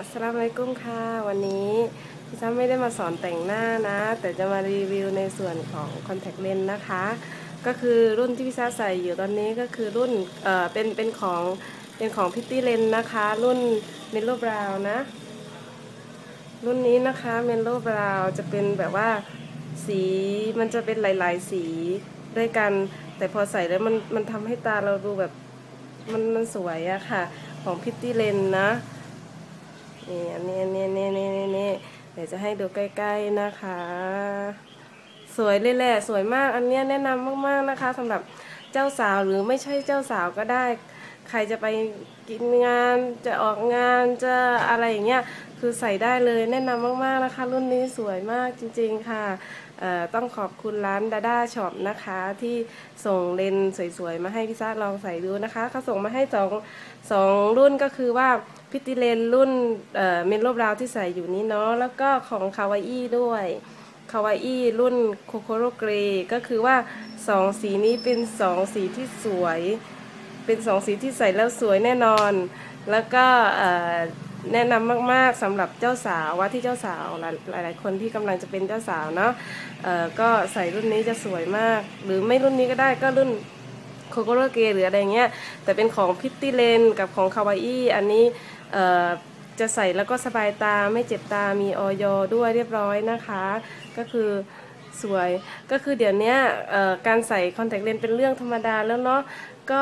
อัสลามุอะลัยกุมค่ะ วันนี้พี่ซ้ำไม่ได้มาสอนแต่งหน้านะ แต่จะมารีวิวในส่วนของคอนแทคเลนส์นะคะ ก็คือรุ่นที่พี่ซ้ำใส่อยู่ตอนนี้ก็คือรุ่นเอ่อเป็นเป็นของเป็นของพิตตี้เลนนะคะ รุ่นเมโลบราวนะ รุ่นนี้นะคะเมโลบราวจะเป็นแบบว่าสีมันจะเป็นหลาย ๆ สีด้วยกัน แต่พอใส่แล้วมันมันทำให้ตาเราดูแบบมันมันสวยอะค่ะ ของพิตตี้เลนนะ นี่อันนี้อันนี้อันนี้อันนี้อันนี้เดี๋ยวจะให้ดูใกล้ๆนะคะ สวยเลยแหละสวยมากอันนี้แนะนำมากๆนะคะสำหรับเจ้าสาวหรือไม่ใช่เจ้าสาวก็ได้ ใครจะไปกินงานจะออกงานจะอะไรอย่างเงี้ยคือใส่ได้เลยแนะนำมากๆนะคะ รุ่นนี้สวยมากจริงๆค่ะต้องขอบคุณร้านดาด้าช็อปนะคะ ที่ส่งเลนส์สวยๆ มาให้พี่ซ่าลองใส่ดูนะคะเขาส่งมาให้สองสองรุ่นก็คือว่า พิติเลนรุ่นเมนโลบราวที่ใส่อยู่นี้เนาะแล้วก็ของคาวาอี้ด้วยคาวาอี้รุ่นโคโคโรเกรก็คือว่าสองสีนี้เป็นสองสีที่สวย เป็นสองสีที่ใส่แล้วสวยแน่นอน แล้วก็แนะนำมากๆสำหรับเจ้าสาวว่าที่เจ้าสาวหลายๆคนที่กำลังจะเป็นเจ้าสาวเนาะก็ใส่รุ่นนี้จะสวยมาก หรือไม่รุ่นนี้ก็ได้ก็รุ่นโคโกโรเกหรืออะไรเงี้ยแต่เป็นของพิตตี้เลนกับของคาวาอี้อันนี้ จะใส่แล้วก็สบายตาไม่เจ็บตามีออยด้วยเรียบร้อยนะคะ ก็คือสวยก็คือเดี๋ยวนี้การใส่คอนแทคเลนส์เป็นเรื่องธรรมดาแล้วเนาะก็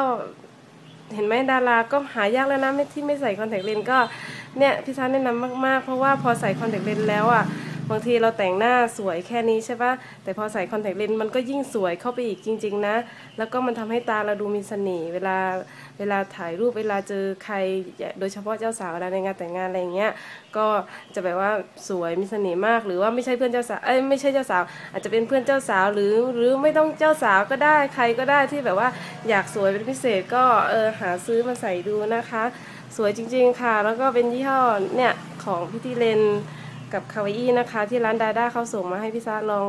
เห็นไหมดาราก็หายากแล้วนะไม่ที่ไม่ใส่คอนแทคเลนส์ก็เนี่ยพี่ซาแนะนำมากๆ เพราะว่าพอใส่คอนแทคเลนส์แล้วอะ บางทีเราแต่งหน้าสวยแค่นี้ใช่ปะแต่พอใส่คอนแทคเลนส์มันก็ยิ่งสวยเข้าไปอีกจริง ๆ นะ แล้วก็มันทำให้ตาเราดูมีเสน่ห์เวลาเวลาถ่ายรูปเวลาเจอใครโดยเฉพาะเจ้าสาวเวลาในงานแต่งงานอะไรเงี้ยก็จะแบบว่าสวยมีเสน่ห์มาก หรือว่าไม่ใช่เพื่อนเจ้าสาวเอ้ยไม่ใช่เจ้าสาว อาจจะเป็นเพื่อนเจ้าสาวหรือหรือไม่ต้องเจ้าสาวก็ได้ใครก็ได้ที่แบบว่าอยากสวยเป็นพิเศษก็เออหาซื้อมาใส่ดูนะคะ สวยจริง ๆค่ะ แล้วก็เป็นยี่ห้อเนี่ยของพิธีเลน กับคาวาอี้นะคะ ที่ร้านดาด้าเขาส่งมาให้พี่ซาลอง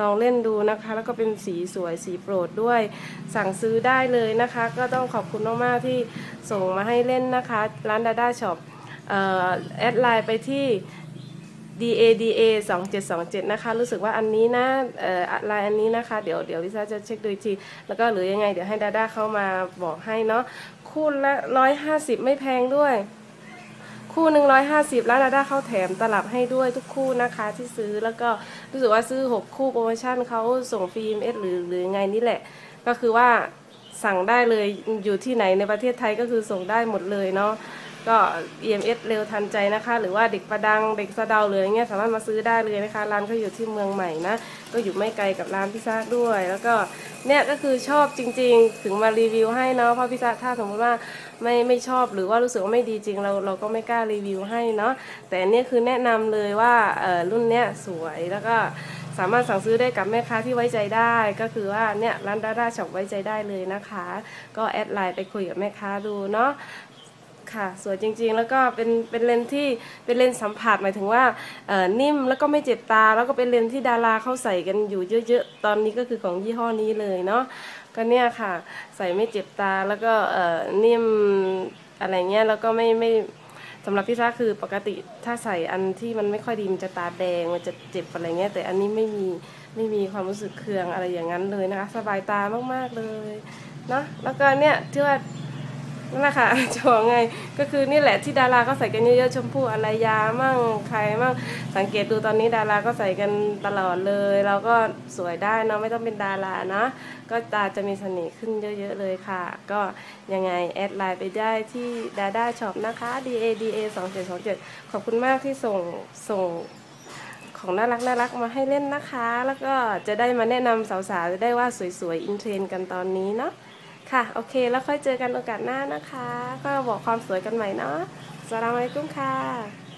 ลองเล่นดูนะคะ แล้วก็เป็นสีสวยสีโปรดด้วย สั่งซื้อได้เลยนะคะ ก็ต้องขอบคุณมากๆที่ส่งมาให้เล่นนะคะ ร้านดาด้าช็อปแอดไลน์ไปที่ DADA 2727 นะคะ รู้สึกว่าอันนี้นะเออลายอันนี้นะคะ เดี๋ยวเดี๋ยววิซาจะเช็คดูอีกที แล้วก็หรือยังไง เดี๋ยวให้ดาด้าเข้ามาบอกให้เนาะ คู่ละ 150 ไม่แพงด้วย คู่หนึ่งร้อยห้าสิบแล้วดาด้าเขาแถมตลับให้ด้วยทุกคู่นะคะที่ซื้อแล้วก็รู้สึกว่าซื้อ6คู่โปรโมชั่นเขาส่งฟรีเอสหรือหรือไงนี่แหละ ก็คือว่าสั่งได้เลยอยู่ที่ไหนในประเทศไทยก็คือส่งได้หมดเลยเนาะ ก็ EMS เร็วทันใจนะคะ หรือว่าเด็กประดังเด็กสะเดาเลยอย่างเงี้ยสามารถมาซื้อได้เลยนะคะ ร้านเขาอยู่ที่เมืองใหม่นะ ก็อยู่ไม่ไกลกับร้านพิซซ่าด้วย แล้วก็เนี่ยก็คือชอบจริง ๆ ถึงมารีวิวให้เนาะเพราะพิซซ่าถ้าสมมติว่าไม่ไม่ชอบหรือว่ารู้สึกว่าไม่ดีจริงเราเราก็ไม่กล้ารีวิวให้เนาะแต่อันเนี้ยคือแนะนำเลยว่าเออรุ่นเนี้ยสวยแล้วก็สามารถสั่งซื้อได้กับแม่ค้าที่ไว้ใจได้ ก็คือว่าเนี่ยร้านดาด้าช็อปไว้ใจได้เลยนะคะ ก็แอดไลน์ไปคุยกับแม่ค้าดูเนาะ ค่ะ สวยจริงๆ แล้วก็เป็นเป็นเลนส์ที่เป็นเลนส์สัมผัสหมายถึงว่าเอ่อนิ่มแล้วก็ไม่เจ็บตา แล้วก็เป็นเลนส์ที่ดาราเขาใส่กันอยู่เยอะๆ ตอนนี้ก็คือของยี่ห้อนี้เลยเนาะก็เนี่ยค่ะ ใส่ไม่เจ็บตาแล้วก็เอ่อนิ่มอะไรเงี้ยแล้วก็ไม่ไม่สำหรับพี่ซ่าคือปกติถ้าใส่อันที่มันไม่ค่อยดีมันจะตาแดงมันจะเจ็บอะไรเงี้ยแต่อันนี้ไม่มีไม่มีความรู้สึกเคืองอะไรอย่างนั้นเลยนะคะ สบายตามากๆเลยเนาะแล้วก็เนี่ยที่ว่า นั่นแหละค่ะจะบอกไงก็คือนี่แหละที่ดาราก็ใส่กันเยอะๆชมพู่อารยามั่งใครมั่งสังเกตดูตอนนี้ดาราก็ใส่กันตลอดเลย เราก็สวยได้เนาะไม่ต้องเป็นดารานะ ก็ตาจะมีเสน่ห์ขึ้นเยอะๆเลยค่ะ ก็ยังไงแอดไลน์ไปได้ที่ดาด้าช็อปนะคะ D A D A 2 7 2 7ขอบคุณมากที่ส่งส่งของน่ารักน่ารักมาให้เล่นนะคะ แล้วก็จะได้มาแนะนำสาวๆจะได้ว่าสวยๆอินเทรนด์กันตอนนี้เนาะ ค่ะ โอเค แล้วค่อยเจอกันโอกาสหน้านะคะ ก็บอกความสวยกันใหม่เนาะสลามอะลัยกุมค่ะ